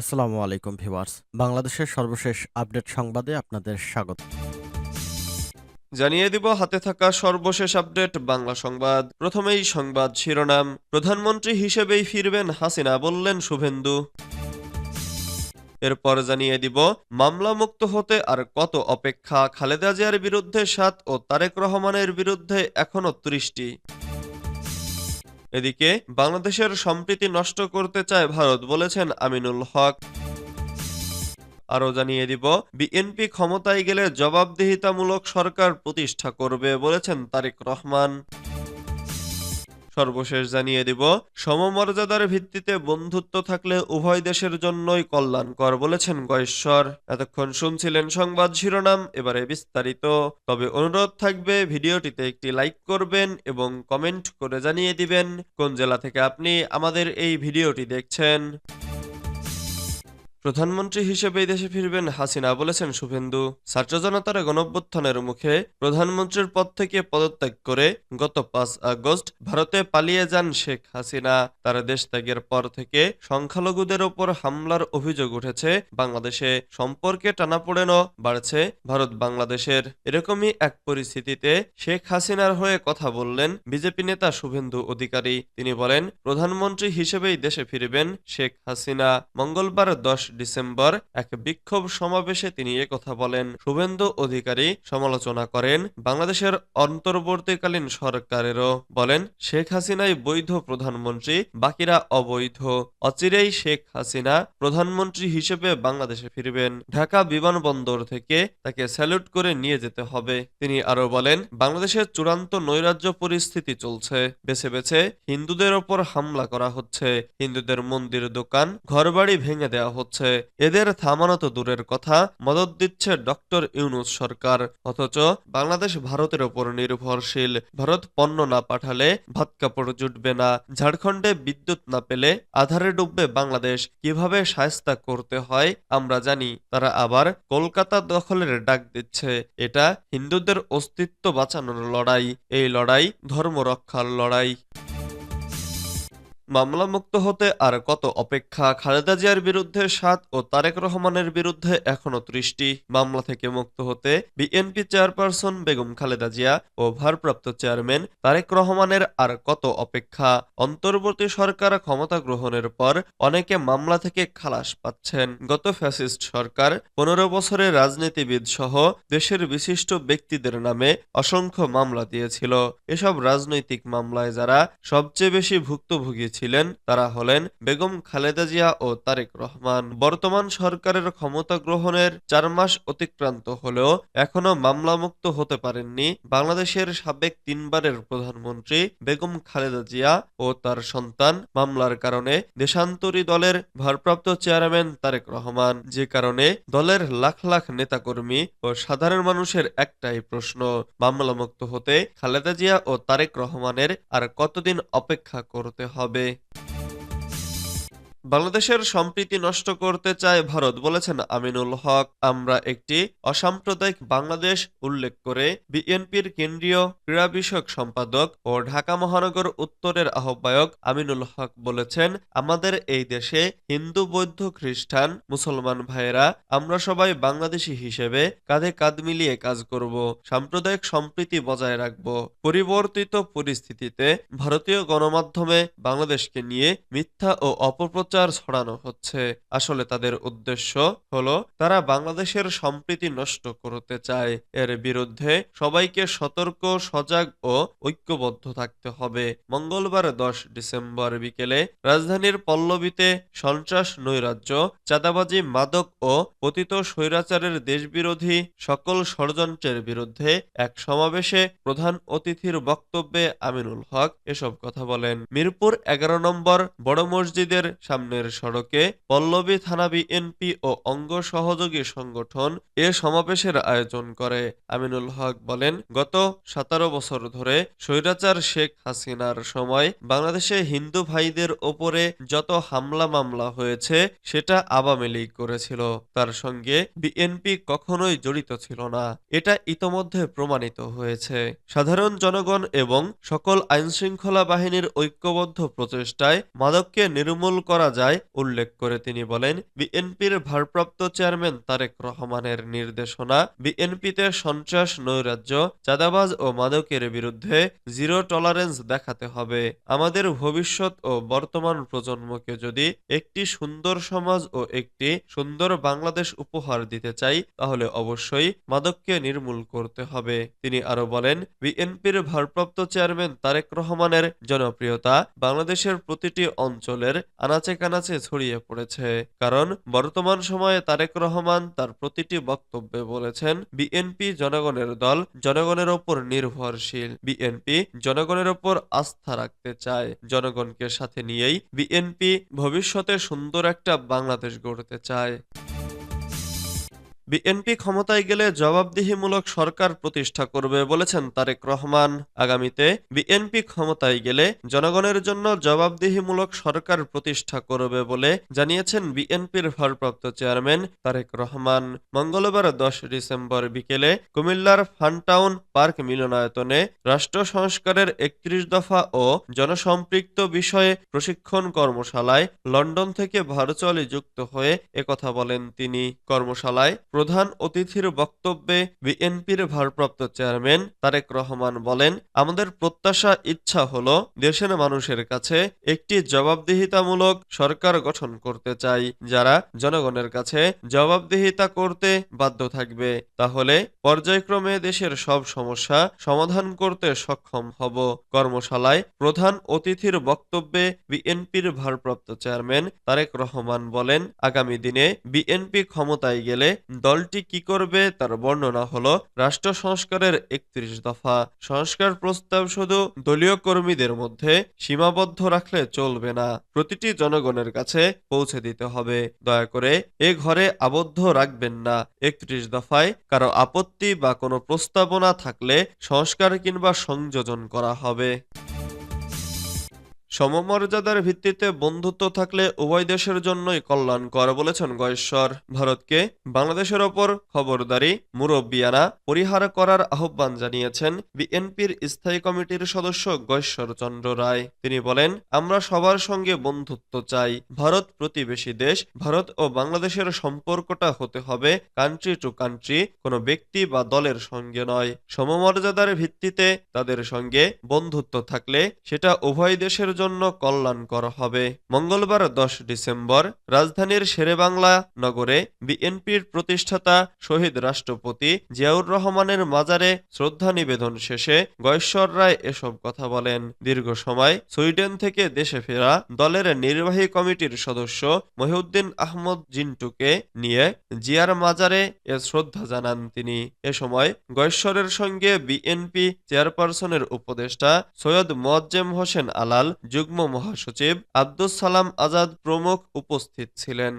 আসসালামু আলাইকুম ভিউয়ার্স। বাংলাদেশের সর্বশেষ আপডেট সংবাদে আপনাদের স্বাগত। জানিয়ে দিব, হাতে থাকা সর্বশেষ আপডেট, বাংলা সংবাদ। প্রথমেই সংবাদ শিরোনাম। প্রধানমন্ত্রী হিসেবেই ফিরবেন হাসিনা, বললেন শুভেন্দু। এরপর জানিয়ে দিব, মামলা মুক্ত হতে আর কত অপেক্ষা? খালেদা জিয়ার বিরুদ্ধে সাত ও তারেক রহমানের বিরুদ্ধে এখনও ত্রিশটি। এদিকে, বাংলাদেশের সম্প্রীতি নষ্ট করতে চায় ভারত বলেছেন আমিনুল হক। আরও জানিয়ে দিব, বিএনপি ক্ষমতায় গেলে জবাবদিহিতামূলক সরকার প্রতিষ্ঠা করবে বলেছেন তারেক রহমান। সর্বশেষ জানিয়ে দিব। সমমর্যাদার ভিত্তিতে বন্ধুত্ব থাকলে উভয় দেশের জন্যই কল্যাণকর বলেছেন গয়েশ্বর। এতক্ষণ শুনছিলেন সংবাদ শিরোনাম, এবারে বিস্তারিত। তবে অনুরোধ থাকবে, ভিডিওটিতে একটি লাইক করবেন এবং কমেন্ট করে জানিয়ে দিবেন, কোন জেলা থেকে আপনি আমাদের এই ভিডিওটি দেখছেন। প্রধানমন্ত্রী হিসেবে দেশে ফিরবেন হাসিনা বলেছেন শুভেন্দু। ছাত্র জনতার গণঅভ্যুত্থানের মুখে প্রধানমন্ত্রীর পদ থেকে পদত্যাগ করে গত পাঁচ আগস্ট ভারতে পালিয়ে যান শেখ হাসিনা। তার দেশ ত্যাগের পর থেকে সংখ্যালঘুদের ওপর হামলার অভিযোগ উঠেছে। বাংলাদেশে সম্পর্কে টানাপোড়েনও বাড়ছে। ভারত বাংলাদেশের এরকমই এক পরিস্থিতিতে শেখ হাসিনার হয়ে কথা বললেন বিজেপি নেতা শুভেন্দু অধিকারী। তিনি বলেন, প্রধানমন্ত্রী হিসেবেই দেশে ফিরবেন শেখ হাসিনা। মঙ্গলবার দশ ডিসেম্বর এক বিক্ষোভ সমাবেশে তিনি কথা বলেন। শুভেন্দু অধিকারী সমালোচনা করেন, বাংলাদেশের অন্তর্বর্তীকালীন সরকারেরও। বলেন, শেখ হাসিনাই বৈধ প্রধানমন্ত্রী, বাকিরা অবৈধ। অচিরেই শেখ হাসিনা প্রধানমন্ত্রী হিসেবে বাংলাদেশে ফিরবেন। ঢাকা বিমানবন্দর থেকে তাকে স্যালুট করে নিয়ে যেতে হবে। তিনি আরও বলেন বাংলাদেশের চূড়ান্ত নৈরাজ্য পরিস্থিতি চলছে। বেছে বেছে হিন্দুদের ওপর হামলা করা হচ্ছে। হিন্দুদের মন্দির, দোকান, ঘরবাড়ি ভেঙে দেওয়া হচ্ছে। এদের থামানো তো দূরের কথা, মদত দিচ্ছে ডক্টর ইউনুস সরকার। অথচ বাংলাদেশ ভারতের ওপর নির্ভরশীল। ভারত পণ্য না পাঠালে ভাত কাপড় জুটবে না। ঝাড়খণ্ডে বিদ্যুৎ না পেলে আধারে ডুববে বাংলাদেশ। কীভাবে সায়স্তা করতে হয় আমরা জানি। তারা আবার কলকাতা দখলের ডাক দিচ্ছে। এটা হিন্দুদের অস্তিত্ব বাঁচানোর লড়াই। এই লড়াই ধর্ম রক্ষার লড়াই। মামলা মুক্ত হতে আর কত অপেক্ষা? খালেদা জিয়ার বিরুদ্ধে সাত ও তারেক রহমানের বিরুদ্ধে এখনও ত্রিশটি মামলা থেকে মুক্ত হতে বিএনপি চেয়ারপারসন বেগম খালেদা জিয়া ও ভারপ্রাপ্ত চেয়ারম্যান তারেক রহমানের আর কত অপেক্ষা? অন্তর্বর্তী সরকার ক্ষমতা গ্রহণের পর অনেকে মামলা থেকে খালাস পাচ্ছেন। গত ফ্যাসিস্ট সরকার পনেরো বছরের রাজনীতিবিদ সহ দেশের বিশিষ্ট ব্যক্তিদের নামে অসংখ্য মামলা দিয়েছিল। এসব রাজনৈতিক মামলায় যারা সবচেয়ে বেশি ভুক্তভোগী ছিলেন তারা হলেন বেগম খালেদা জিয়া ও তারেক রহমান। বর্তমান সরকারের ক্ষমতা গ্রহণের চার মাস অতিক্রান্ত হলেও এখনও মামলামুক্ত হতে পারেননি বাংলাদেশের সাবেক তিনবারের প্রধানমন্ত্রী বেগম খালেদা জিয়া ও তার সন্তান। মামলার কারণে দেশান্তরী দলের ভারপ্রাপ্ত চেয়ারম্যান তারেক রহমান। যে কারণে দলের লাখ লাখ নেতাকর্মী ও সাধারণ মানুষের একটাই প্রশ্ন, মামলামুক্ত হতে খালেদা জিয়া ও তারেক রহমানের আর কতদিন অপেক্ষা করতে হবে? Valeu! বাংলাদেশের সম্প্রীতি নষ্ট করতে চায় ভারত বলেছেন আমিনুল হক। আমরা একটি অসাম্প্রদায়িক বাংলাদেশ উল্লেখ করে বিএনপির কেন্দ্রীয় ক্রীড়া বিষয়ক সম্পাদক ও ঢাকা মহানগর উত্তরের আহ্বায়ক আমিনুল হক বলেছেন, আমাদের এই দেশে হিন্দু, বৌদ্ধ, খ্রিস্টান, মুসলমান ভাইয়েরা, আমরা সবাই বাংলাদেশি হিসেবে কাঁধে কাঁধ মিলিয়ে কাজ করব, সাম্প্রদায়িক সম্প্রীতি বজায় রাখব। পরিবর্তিত পরিস্থিতিতে ভারতীয় গণমাধ্যমে বাংলাদেশকে নিয়ে মিথ্যা ও অপপ্রচার প্রচার ছড়ানো হচ্ছে। আসলে তাদের উদ্দেশ্য হলো, তারা বাংলাদেশের সম্প্রীতি নষ্ট করতে চায়। এর বিরুদ্ধে সবাইকে সতর্ক, সজাগ ও ঐক্যবদ্ধ থাকতে হবে। মঙ্গলবার দশ ডিসেম্বর বিকেলে রাজধানীর পল্লবীতে সন্ত্রাস, নৈরাজ্য, চাঁদাবাজি, মাদক ও পতিত স্বৈরাচারের দেশবিরোধী সকল ষড়যন্ত্রের বিরুদ্ধে এক সমাবেশে প্রধান অতিথির বক্তব্যে আমিনুল হক এসব কথা বলেন। মিরপুর এগারো নম্বর বড় মসজিদের সামনে সামনের সড়কে পল্লবী থানা বিএনপি ও অঙ্গ সহযোগী সংগঠন এ সমাবেশের আয়োজন করে। আমিনুল হক বলেন, গত সতেরো বছর ধরে স্বৈরাচার শেখ হাসিনার সময় বাংলাদেশে হিন্দু ভাইদের ওপরে যত হামলা মামলা হয়েছে, সেটা আওয়ামী লীগ করেছিল। তার সঙ্গে বিএনপি কখনোই জড়িত ছিল না। এটা ইতোমধ্যে প্রমাণিত হয়েছে। সাধারণ জনগণ এবং সকল আইনশৃঙ্খলা বাহিনীর ঐক্যবদ্ধ প্রচেষ্টায় মাদককে নির্মূল করা যায়, উল্লেখ করে তিনি বলেন, বিএনপির ভারপ্রাপ্ত চেয়ারম্যান তারেক রহমানের নির্দেশনা, বিএনপিতে সন্ত্রাস, নৈরাজ্য, চাঁদাবাজ ও মাদকের বিরুদ্ধে জিরো টলারেন্স দেখাতে হবে। আমাদের ভবিষ্যৎ ও বর্তমান প্রজন্মকে যদি একটি সুন্দর সমাজ ও একটি সুন্দর বাংলাদেশ উপহার দিতে চাই, তাহলে অবশ্যই মাদককে নির্মূল করতে হবে। তিনি আরও বলেন, বিএনপির ভারপ্রাপ্ত চেয়ারম্যান তারেক রহমানের জনপ্রিয়তা বাংলাদেশের প্রতিটি অঞ্চলের আনাচে কানাচে ছড়িয়ে পড়েছে। কারণ বর্তমান সময়ে তারেক রহমান তার প্রতিটি বক্তব্যে বলেছেন, বিএনপি জনগণের দল জনগণের ওপর নির্ভরশীল। বিএনপি জনগণের ওপর আস্থা রাখতে চায়। জনগণকে সাথে নিয়েই বিএনপি ভবিষ্যতে সুন্দর একটা বাংলাদেশ গড়তে চায়। বিএনপি ক্ষমতায় গেলে জবাবদিহিমূলক সরকার প্রতিষ্ঠা করবে বলেছেন তারেক রহমান। আগামীতে বিএনপি ক্ষমতায় গেলে জনগণের জন্য জবাবদিহিমূলক সরকার প্রতিষ্ঠা করবে বলে জানিয়েছেন বিএনপির ভারপ্রাপ্ত চেয়ারম্যান তারেক রহমান। মঙ্গলবার দশ ডিসেম্বর বিকেলে কুমিল্লার ফানটাউন পার্ক মিলনায়তনে রাষ্ট্র সংস্কারের একত্রিশ দফা ও জনসম্পৃক্ত বিষয়ে প্রশিক্ষণ কর্মশালায় লন্ডন থেকে ভার্চুয়ালি যুক্ত হয়ে একথা বলেন তিনি। কর্মশালায় প্রধান অতিথির বক্তব্যে বিএনপির ভারপ্রাপ্ত চেয়ারম্যান তারেক রহমান বলেন, আমাদের প্রত্যাশা, ইচ্ছা হল দেশের মানুষের কাছে একটি জবাবদিহিতামূলক সরকার গঠন করতে চাই, যারা জনগণের কাছে জবাবদিহিতা করতে বাধ্য থাকবে। তাহলে পর্যায়ক্রমে দেশের সব সমস্যা সমাধান করতে সক্ষম হব। কর্মশালায় প্রধান অতিথির বক্তব্যে বিএনপির ভারপ্রাপ্ত চেয়ারম্যান তারেক রহমান বলেন, আগামী দিনে বিএনপি ক্ষমতায় গেলে দলটি কি করবে তার বর্ণনা হলো, রাষ্ট্র সংস্কারের একত্রিশ দফা। সংস্কার প্রস্তাব শুধু দলীয় কর্মীদের মধ্যে সীমাবদ্ধ রাখলে চলবে না, প্রতিটি জনগণের কাছে পৌঁছে দিতে হবে। দয়া করে এ ঘরে আবদ্ধ রাখবেন না। একত্রিশ দফায় কারও আপত্তি বা কোনো প্রস্তাবনা থাকলে সংস্কার কিংবা সংযোজন করা হবে। সমমর্যাদার ভিত্তিতে বন্ধুত্ব থাকলে উভয় দেশের জন্যই কল্যাণকর বলেছেন গয়েশ্বর। ভারতকে বাংলাদেশের ওপর খবরদারি মুরব্বিয়ানা পরিহার করার আহ্বান জানিয়েছেন বিএনপির স্থায়ী কমিটির সদস্য গয়েশ্বর চন্দ্র রায়। তিনি বলেন, আমরা সবার সঙ্গে বন্ধুত্ব চাই। ভারত প্রতিবেশী দেশ, ভারত ও বাংলাদেশের সম্পর্কটা হতে হবে কান্ট্রি টু কান্ট্রি কোনো ব্যক্তি বা দলের সঙ্গে নয়। সমমর্যাদার ভিত্তিতে তাদের সঙ্গে বন্ধুত্ব থাকলে সেটা উভয় দেশের জন্য কল্যাণকর হবে। মঙ্গলবার দশ ডিসেম্বর রাজধানীর শেরেবাংলা নগরে বিএনপির প্রতিষ্ঠাতা শহীদ রাষ্ট্রপতি জিয়াউর রহমানের মাজারে শ্রদ্ধা নিবেদন শেষে গয়েশ্বর রায় এসব কথা বলেন। দীর্ঘ সময় সুইডেন থেকে দেশে ফেরা দলের নির্বাহী কমিটির সদস্য মহিউদ্দিন আহমদ জিন্টুকে নিয়ে জিয়ার মাজারে এ শ্রদ্ধা জানান তিনি। এ সময় গয়েশ্বরের সঙ্গে বিএনপি চেয়ারপারসনের উপদেষ্টা সৈয়দ মোয়াজ্জেম হোসেন আলাল যুগ্ম মহাসচিব আব্দুস সালাম আজাদ প্রমুখ উপস্থিত ছিলেন।